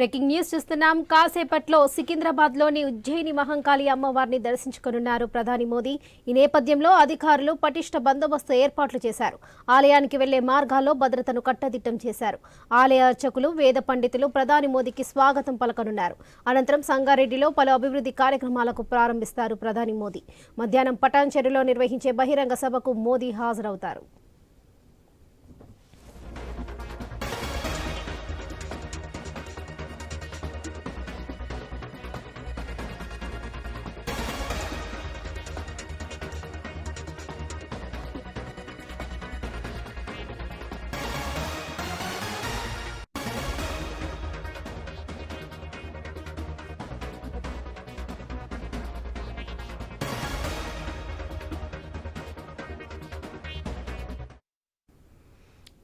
Breaking news చూస్తున్నాం. కాసేపట్లో సికింద్రాబాద్లోని ఉజ్జయిని మహంకాళి అమ్మవారిని దర్శించుకోనున్నారు ప్రధాని మోదీ. ఈ నేపథ్యంలో అధికారులు పటిష్ట బందోబస్తు ఏర్పాట్లు చేశారు. ఆలయానికి వెళ్ళే మార్గాల్లో భద్రతను కట్టదిట్టం చేశారు. ఆలయ అర్చకులు వేద పండితులు ప్రధాని మోదీకి స్వాగతం పలకనున్నారు. అనంతరం సంగారెడ్డిలో పలు అభివృద్ధి కార్యక్రమాలకు ప్రారంభిస్తారు ప్రధాని మోదీ. మధ్యాహ్నం పటాన్చెరులో నిర్వహించే బహిరంగ సభకు మోదీ హాజరవుతారు.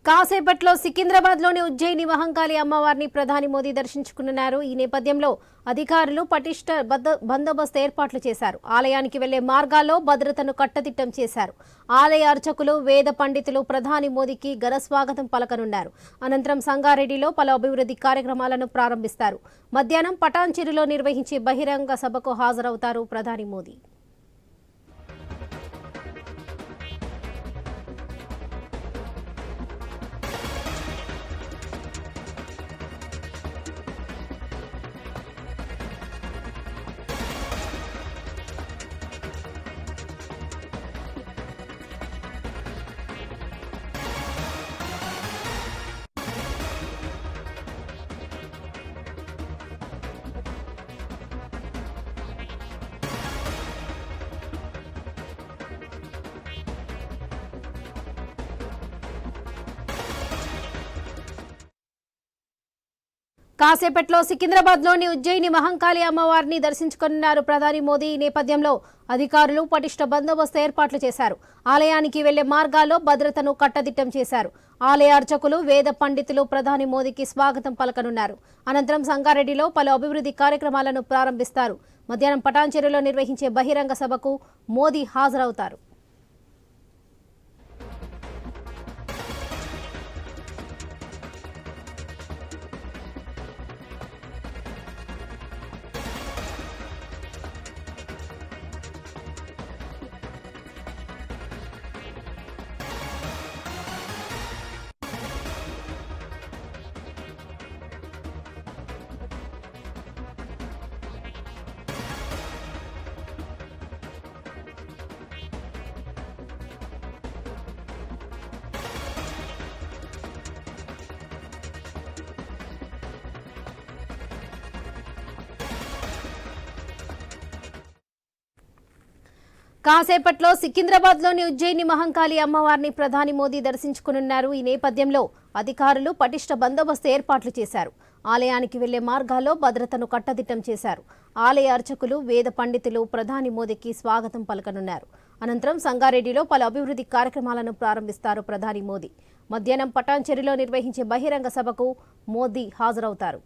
కాసేపట్లో సికింద్రాబాద్లోని ఉజ్జయిని మహంకాళి అమ్మవారిని ప్రధాని మోదీ దర్శించుకున్నారు. ఈ నేపథ్యంలో అధికారులు పటిష్ట బద్ద- బందోబస్తు ఏర్పాట్లు చేశారు. ఆలయానికి వెళ్ళే మార్గాల్లో భద్రతను కట్టదిట్టం చేశారు. ఆలయ అర్చకులు వేద పండితులు ప్రధాని మోదీకి ఘనస్వాగతం పలకనున్నారు. అనంతరం సంగారెడ్డిలో పలు అభివృద్ధి కార్యక్రమాలను ప్రారంభిస్తారు. మధ్యాహ్నం పటాన్చెరులో నిర్వహించే బహిరంగ సభకు హాజరవుతారు ప్రధాని మోదీ. కాసేపట్లో సికింద్రాబాద్లోని ఉజ్జయిని మహంకాళి అమ్మవారిని దర్శించుకున్నారు ప్రధాని మోదీ. ఈ నేపథ్యంలో అధికారులు పటిష్ట బందోబస్తు ఏర్పాట్లు చేశారు. ఆలయానికి వెళ్ళే మార్గాల్లో భద్రతను కట్టదిట్టం చేశారు. ఆలయ అర్చకులు వేద పండితులు ప్రధాని మోదీకి స్వాగతం పలకనున్నారు. అనంతరం సంగారెడ్డిలో పలు అభివృద్ధి కార్యక్రమాలను ప్రారంభిస్తారు. మధ్యాహ్నం పటాన్చెరులో నిర్వహించే బహిరంగ సభకు మోదీ హాజరవుతారు. కాసేపట్లో సికింద్రాబాద్లోని ఉజ్జయిని మహంకాళి అమ్మవారిని ప్రధాని మోదీ దర్శించుకునున్నారు. ఈ నేపథ్యంలో అధికారులు పటిష్ట బందోబస్తు ఏర్పాట్లు చేశారు. ఆలయానికి వెళ్ళే మార్గాల్లో భద్రతను కట్టదిట్టం చేశారు. ఆలయ అర్చకులు వేద పండితులు ప్రధాని మోదీకి స్వాగతం పలకనున్నారు. అనంతరం సంగారెడ్డిలో పలు అభివృద్ధి కార్యక్రమాలను ప్రారంభిస్తారు ప్రధాని మోదీ. మధ్యాహ్నం పటాన్చెరిలో నిర్వహించే బహిరంగ సభకు మోదీ హాజరవుతారు.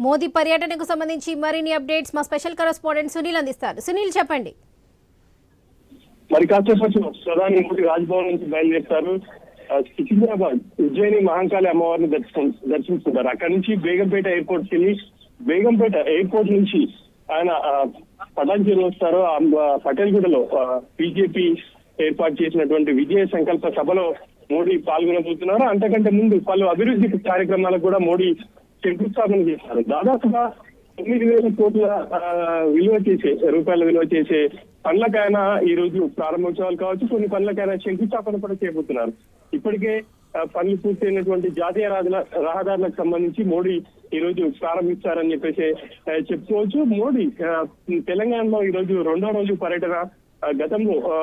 మోదీ పర్యటనకు సంబంధించి మరిన్ని అప్డేట్స్ మా స్పెషల్ కరస్పాండెంట్ సునీల్ అందిస్తారు. సునీల్ చెప్పండి. మరి కాసేపు ప్రధాని మోదీ రాజ్భవన్ నుంచి బయలుదేరుతారు. సికింద్రాబాద్ ఉజ్జయిని మహంకాళి అమ్మవారిని దర్శనం దర్శించుకుంటారు. అక్కడి నుంచి బేగంపేట ఎయిర్పోర్ట్ వెళ్ళి బేగంపేట ఎయిర్పోర్ట్ నుంచి ఆయన పటాంజలి వస్తారు. ఆ, పటేల్గూడలో బీజేపీ ఏర్పాటు చేసినటువంటి విజయ సంకల్ప సభలో మోడీ పాల్గొనబోతున్నారు. అంతకంటే ముందు పలు అభివృద్ధి కార్యక్రమాలకు కూడా మోడీ శంకుస్థాపన చేశారు. దాదాపుగా తొమ్మిది వేల కోట్ల విలువ చేసే రూపాయల విలువ చేసే పనులకైనా ఈ రోజు ప్రారంభోత్సవాలు కావచ్చు కొన్ని పనులకైనా శంకుస్థాపన కూడా చేయబోతున్నారు. ఇప్పటికే పనులు పూర్తయినటువంటి జాతీయ రాజుల రహదారులకు సంబంధించి మోడీ ఈ రోజు ప్రారంభిస్తారని చెప్పేసి చెప్పుకోవచ్చు. మోడీ తెలంగాణలో ఈ రోజు రెండో రోజు పర్యటన గతంలో ఆ,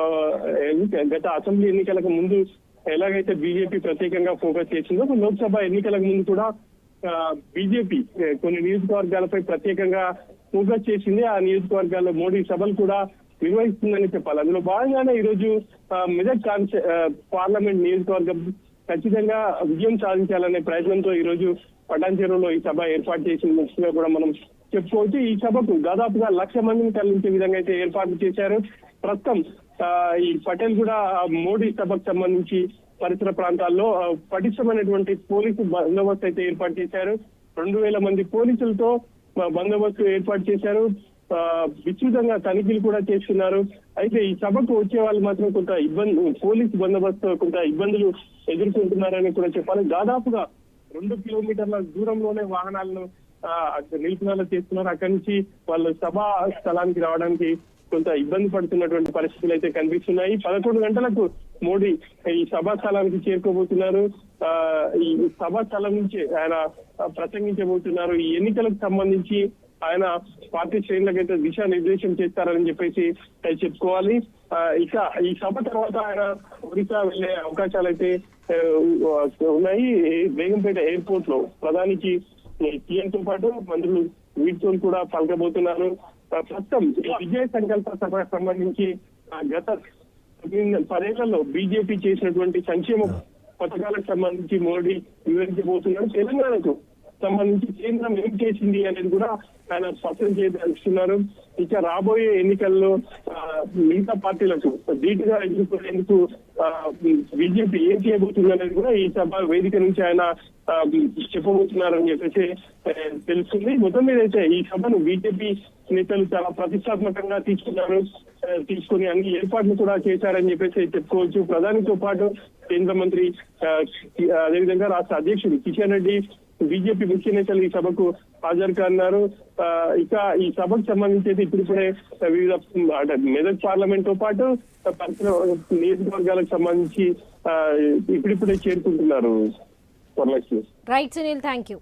గత అసెంబ్లీ ఎన్నికలకు ముందు ఎలాగైతే బీజేపీ ప్రత్యేకంగా ఫోకస్ చేసిందో లోక్సభ ఎన్నికలకు ముందు కూడా బీజేపీ కొన్ని నియోజకవర్గాలపై ప్రత్యేకంగా ఫోకస్ చేసింది. ఆ నియోజకవర్గాల్లో మోడీ సభలు కూడా నిర్వహిస్తుందని చెప్పాలి. అందులో భాగంగానే ఈ రోజు మెదక్ కాన్సె పార్లమెంట్ నియోజకవర్గం ఖచ్చితంగా విజయం సాధించాలనే ప్రయత్నంతో ఈ రోజు పటాన్ చెరువులో ఈ సభ ఏర్పాటు చేసినట్టుగా కూడా మనం చెప్పుకోవచ్చు ఈ సభకు దాదాపుగా లక్ష మందిని తరలించే విధంగా అయితే ఏర్పాట్లు చేశారు. ప్రస్తుతం ఆ, ఈ పటేల్ కూడా మోడీ సభకు సంబంధించి పరిసర ప్రాంతాల్లో పటిష్టమైనటువంటి పోలీసు బందోబస్తు అయితే ఏర్పాటు చేశారు. రెండు వేల మంది పోలీసులతో బందోబస్తు ఏర్పాటు చేశారు. ఆ, విస్తృతంగా తనిఖీలు కూడా చేస్తున్నారు. అయితే ఈ సభకు వచ్చే వాళ్ళు మాత్రం కొంత ఇబ్బంది పోలీసు బందోబస్తు కొంత ఇబ్బందులు ఎదుర్కొంటున్నారని కూడా చెప్పాలి. దాదాపుగా రెండు కిలోమీటర్ల దూరంలోనే వాహనాలను ఆ, అక్కడ చేస్తున్నారు. అక్కడి నుంచి వాళ్ళు సభా స్థలానికి రావడానికి కొంత ఇబ్బంది పడుతున్నటువంటి పరిస్థితులు అయితే కనిపిస్తున్నాయి. పదకొండు గంటలకు మోడీ ఈ సభా స్థలానికి చేరుకోబోతున్నారు. ఆ, ఈ సభా స్థలం నుంచి ఆయన ప్రసంగించబోతున్నారు. ఈ ఎన్నికలకు సంబంధించి ఆయన పార్టీ శ్రేణులకైతే దిశానిర్దేశం చేస్తారని చెప్పేసి చెప్పుకోవాలి. ఆ, ఇక ఈ సభ తర్వాత ఆయన ఒడిశా వెళ్ళే అవకాశాలు అయితే ఉన్నాయి. బేగంపేట ఎయిర్పోర్ట్లో ప్రధానికి సీఎం తో పాటు మంత్రులు వీటితో కూడా పలకబోతున్నారు ప్రస్తుతం ఈ విజయ సంకల్ప సభకు సంబంధించి గత పదేళ్ళలో బీజేపీ చేసినటువంటి సంక్షేమ పథకాలకు సంబంధించి మోడీ వివరించబోతున్నారు తెలంగాణకు. సంబంధించి కేంద్రం ఏం చేసింది అనేది కూడా ఆయన స్పష్టం చేయదలుచుకున్నారు. ఇక రాబోయే ఎన్నికల్లో ఆ, మిగతా పార్టీలకు ధీటుగా ఎదుర్కొనేందుకు బీజేపీ ఏం చేయబోతుంది అనేది కూడా ఈ సభ వేదిక నుంచి ఆయన చెప్పబోతున్నారని చెప్పేసి తెలుస్తుంది. మొత్తం మీద అయితే ఈ సభను బీజేపీ నేతలు చాలా ప్రతిష్టాత్మకంగా తీసుకున్నారు. తీసుకుని అన్ని ఏర్పాట్లు కూడా చేశారని చెప్పేసి చెప్పుకోవచ్చు. ప్రధానితో పాటు కేంద్ర మంత్రి అదేవిధంగా రాష్ట్ర అధ్యక్షుడు కిషన్ రెడ్డి బీజేపీ ముఖ్య నేతలు ఈ సభకు హాజరు కానున్నారు. ఇక ఈ సభకు సంబంధించి అయితే ఇప్పుడిప్పుడే వివిధ అంటే మెదక్ పార్లమెంట్తో పాటు పరిసర నియోజకవర్గాలకు సంబంధించి ఇప్పుడిప్పుడే చేరుకుంటున్నారు. Varalakshmi. Right Sunil thank you.